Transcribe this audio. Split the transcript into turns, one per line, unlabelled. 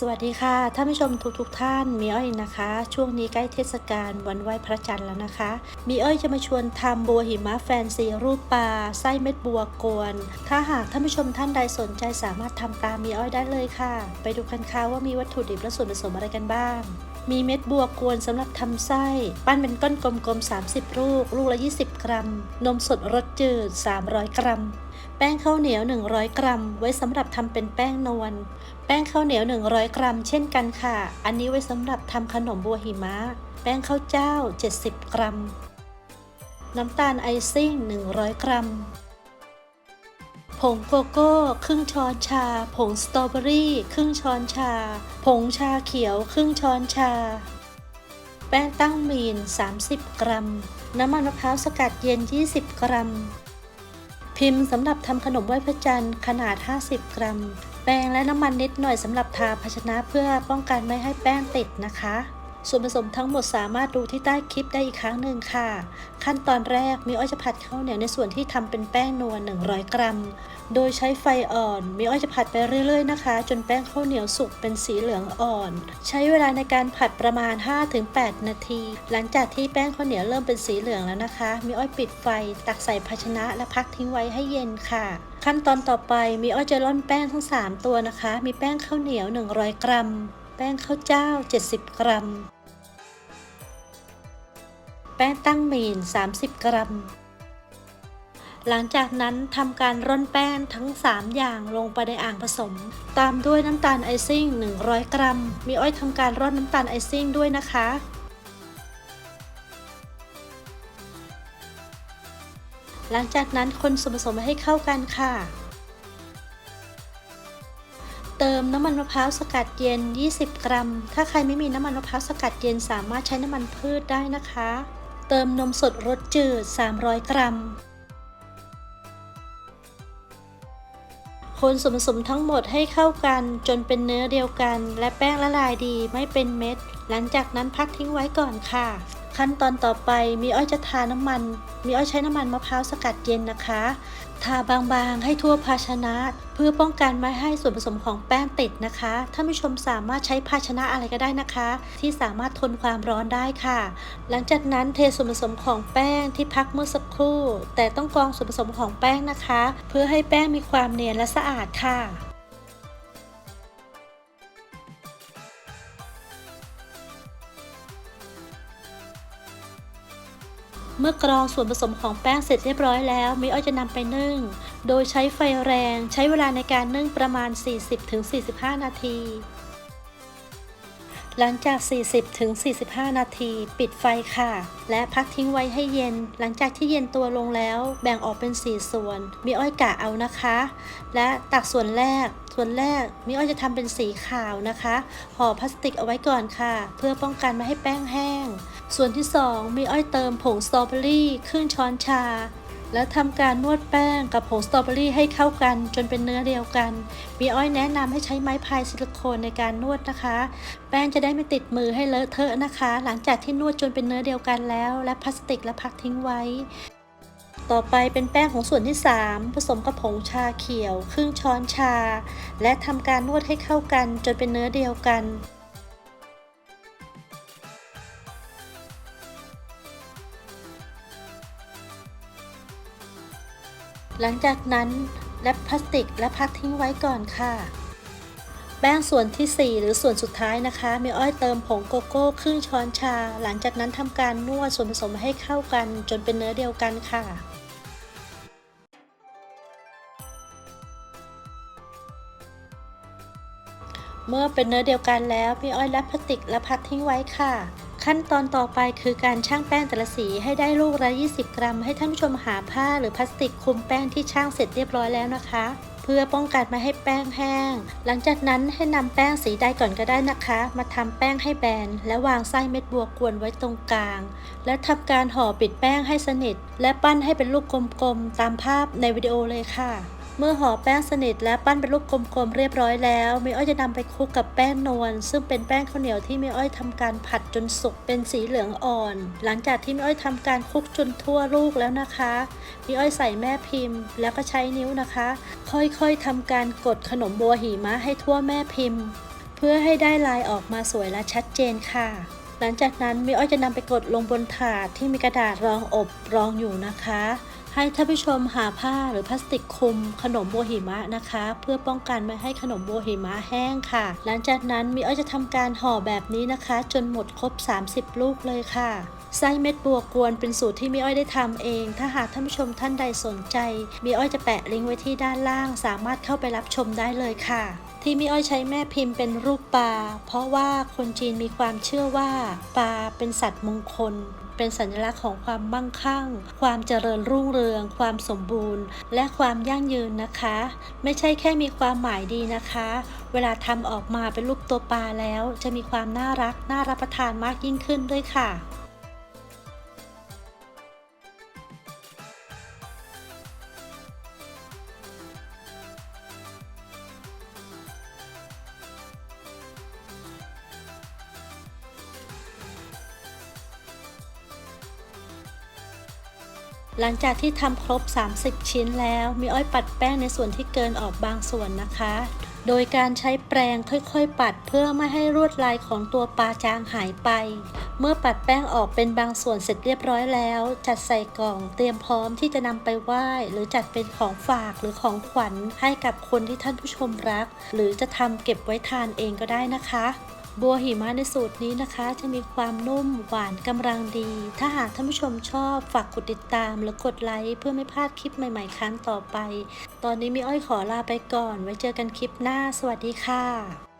สวัสดีค่ะท่านผู้ชมทุกทกท่านมีอ้อยนะคะ ช่วงนี้ใกล้เทศกาลวันไหว้พระจันทร์แล้วนะคะ มีอ้อยจะมาชวนทำบัวหิมะแฟนซีรูปปลาไส้เม็ดบัวกวน ถ้าหากท่านผู้ชมท่านใดสนใจสามารถทำตามมีอ้อยได้เลยค่ะ ไปดูกันค่ะว่ามีวัตถุดิบและส่วนผสมอะไรกันบ้าง มีเม็ดบัวกวนสำหรับทำไส้ ปั้นเป็นก้อนกลมๆ30 ลูก ลูกละ 20 กรัม นมสดรสจืด 300 กรัม แป้งข้าวเหนียว 100 กรัม ไว้สำหรับทำเป็นแป้งนวล แป้งข้าวเหนียว 100 กรัม เช่นกันค่ะ อันนี้ไว้สำหรับทำขนมบัวหิมะ แป้งข้าวเจ้า 70 กรัม น้ำตาลไอซิ่ง 100 กรัม ผงโกโก้ ครึ่งช้อนชา ผงสตรอเบอรี่ ครึ่งช้อนชา ผงชาเขียว ครึ่งช้อนชา แป้งตั้งมีน 30 กรัม น้ำมันมะพร้าวสกัดเย็น 20 กรัม พิมพ์สำหรับทำขนมไหว้พระจันทร์ขนาด 50 กรัม แป้งและน้ำมันนิดหน่อยสำหรับทาภาชนะเพื่อป้องกันไม่ให้แป้งติดนะคะ ส่วนผสมทั้งหมดสามารถดูที่ใต้คลิปได้อีกครั้งหนึ่งค่ะ ขั้นตอนแรกมีอ้อยจะผัดข้าวเหนียวในส่วนที่ทำเป็นแป้งนวล100 กรัม โดยใช้ไฟอ่อนมีอ้อยจะผัดไปเรื่อยๆนะคะ จนแป้งข้าวเหนียวสุกเป็นสีเหลืองอ่อน ใช้เวลาในการผัดประมาณ 5-8 นาที หลังจากที่แป้งข้าวเหนียวเริ่มเป็นสีเหลืองแล้วนะคะ มีอ้อยปิดไฟ ตักใส่ภาชนะและพักทิ้งไว้ให้เย็นค่ะขั้นตอนต่อไปมีอ้อยจะร่อนแป้งทั้ง 3 ตัวนะคะ มีแป้งข้าวเหนียว 100 กรัม แป้งข้าวเจ้า 70 กรัม แป้งตั้งหมีน30 กรัม หลังจากนั้นทำการร่อนแป้งทั้ง 3 อย่างลงไปในอ่างผสม ตามด้วยน้ำตาลไอซิ่ง 100 กรัม มีอ้อยทำการร่อนน้ำตาลไอซิ่งด้วยนะคะหลังจากนั้นคนส่วนผสมให้เข้ากันค่ะ เติมน้ำมันมะพร้าวสกัดเย็น 20 กรัม ถ้าใครไม่มีน้ำมันมะพร้าวสกัดเย็นสามารถใช้น้ำมันพืชได้นะคะ เติมนมสดรสจืด 300 กรัม คนส่วนผสมทั้งหมดให้เข้ากันจนเป็นเนื้อเดียวกัน และแป้งละลายดีไม่เป็นเม็ด หลังจากนั้นพักทิ้งไว้ก่อนค่ะ ขั้นตอนต่อไปมีอ้อยจะทาน้ำมัน มีอ้อยใช้น้ำมันมะพร้าวสกัดเย็นนะคะ ทาบางๆให้ทั่วภาชนะ เพื่อป้องกันไม่ให้ส่วนผสมของแป้งติดนะคะท่านผู้ชมสามารถใช้ภาชนะอะไรก็ได้นะคะ ที่สามารถทนความร้อนได้ค่ะ หลังจากนั้นเทส่วนผสมของแป้งที่พักเมื่อสักครู่ แต่ต้องกรองส่วนผสมของแป้งนะคะ เพื่อให้แป้งมีความเนียนและสะอาดค่ะ เมื่อกรองส่วนผสมของแป้งเสร็จเรียบร้อยแล้วมีอ้อยจะนำไปนึ่ง โดยใช้ไฟแรง ใช้เวลาในการนึ่งประมาณ 40-45 นาที หลังจาก 40-45 นาที ปิดไฟค่ะ และพักทิ้งไว้ให้เย็น หลังจากที่เย็นตัวลงแล้ว แบ่งออกเป็น 4 ส่วนมีอ้อยกะเอานะคะ และตักส่วนแรกส่วนแรกมีอ้อยจะทำเป็นสีขาวนะคะ ห่อพลาสติกเอาไว้ก่อนค่ะ เพื่อป้องกันไม่ให้แป้งแห้ง ส่วนที่ 2 มีอ้อยเติมผงสตรอเบอรี่ครึ่งช้อนชา และทำการนวดแป้งกับผงสตรอเบอรี่ให้เข้ากันจนเป็นเนื้อเดียวกัน มีอ้อยแนะนำให้ใช้ไม้พายซิลิโคนในการนวดนะคะ แป้งจะได้ไม่ติดมือให้เลอะเทอะนะคะ หลังจากที่นวดจนเป็นเนื้อเดียวกันแล้ว และพลาสติกและพักทิ้งไว้ต่อไปเป็นแป้งของส่วนที่ 3 ผสมกับผงชาเขียว ครึ่งช้อนชา และทำการนวดให้เข้ากันจนเป็นเนื้อเดียวกัน หลังจากนั้นแรปพลาสติกและพักทิ้งไว้ก่อนค่ะ แป้งส่วนที่ 4 หรือส่วนสุดท้ายนะคะมีอ้อยเติมผงโกโก้ครึ่งช้อนชา หลังจากนั้นทำการนวดส่วนผสมให้เข้ากันจนเป็นเนื้อเดียวกันค่ะเมื่อเป็นเนื้อเดียวกันแล้วมีอ้อยและพลาสติกและพักทิ้งไว้ค่ะ ขั้นตอนต่อไปคือการชั่งแป้งแต่ละสีให้ได้ลูกละ 20 กรัม ให้ท่านผู้ชมหาผ้าหรือพลาสติกคลุมแป้งที่ช่างเสร็จเรียบร้อยแล้วนะคะ เพื่อป้องกันไม่ให้แป้งแห้ง หลังจากนั้นให้นำแป้งสีใดก่อนก็ได้นะคะ มาทำแป้งให้แบน และวางไส้เม็ดบัวกวนไว้ตรงกลาง และทำการห่อปิดแป้งให้สนิท และปั้นให้เป็นลูกกลมๆตามภาพในวิดีโอเลยค่ะ เมื่อห่อแป้งสนิทและปั้นเป็นลูกกลมๆเรียบร้อยแล้วมีอ้อยจะนำไปคลุกกับแป้งนวลซึ่งเป็นแป้งข้าวเหนียวที่มีอ้อยทำการผัดจนสุกเป็นสีเหลืองอ่อน หลังจากที่มีอ้อยทำการคลุกจนทั่วลูกแล้วนะคะมีอ้อยใส่แม่พิมพ์ แล้วก็ใช้นิ้วนะคะ ค่อยๆทำการกดขนมบัวหิมะให้ทั่วแม่พิมพ์ เพื่อให้ได้ลายออกมาสวยและชัดเจนค่ะหลังจากนั้นมิอ้อยจะนำไปกดลงบนถาดที่มีกระดาษรองอบรองอยู่นะคะ ให้ท่านผู้ชมหาผ้าหรือพลาสติกคลุมขนมโบหิมะนะคะ เพื่อป้องกันไม่ให้ขนมโบหิมะแห้งค่ะ หลังจากนั้นมิอ้อยจะทำการห่อแบบนี้นะคะ จนหมดครบ 30 ลูกเลยค่ะไส้เม็ดบัวกวนเป็นสูตรที่มิอ้อยได้ทำเอง ถ้าหากท่านผู้ชมท่านใดสนใจมิอ้อยจะแปะลิงก์ไว้ที่ด้านล่าง สามารถเข้าไปรับชมได้เลยค่ะ ที่มิอ้อยใช้แม่พิมพ์เป็นรูปปลา เพราะว่าคนจีนมีความเชื่อว่าปลาเป็นสัตว์มงคล เป็นสัญลักษณ์ของความมั่งคั่ง ความเจริญรุ่งเรือง ความสมบูรณ์ และความยั่งยืนนะคะ ไม่ใช่แค่มีความหมายดีนะคะ เวลาทำออกมาเป็นรูปตัวปลาแล้ว จะมีความน่ารัก น่ารับประทานมากยิ่งขึ้นด้วยค่ะ หลังจากที่ทำครบ 30 ชิ้นแล้ว มีอ้อยปัดแป้งในส่วนที่เกินออกบางส่วนนะคะ โดยการใช้แปรงค่อยๆ ปัดเพื่อไม่ให้ลวดลายของตัวปลาจางหายไป เมื่อปัดแป้งออกเป็นบางส่วนเสร็จเรียบร้อยแล้ว จัดใส่กล่องเตรียมพร้อมที่จะนำไปไหว้ หรือจัดเป็นของฝากหรือของขวัญให้กับคนที่ท่านผู้ชมรัก หรือจะทำเก็บไว้ทานเองก็ได้นะคะ บัวหิมะในสูตรนี้นะคะ จะมีความนุ่มหวานกำลังดี ถ้าหากท่านผู้ชมชอบฝากกดติดตามและกดไลค์เพื่อไม่พลาดคลิปใหม่ๆ ครั้งต่อไป ตอนนี้มีอ้อยขอลาไปก่อน ไว้เจอกันคลิปหน้า สวัสดีค่ะ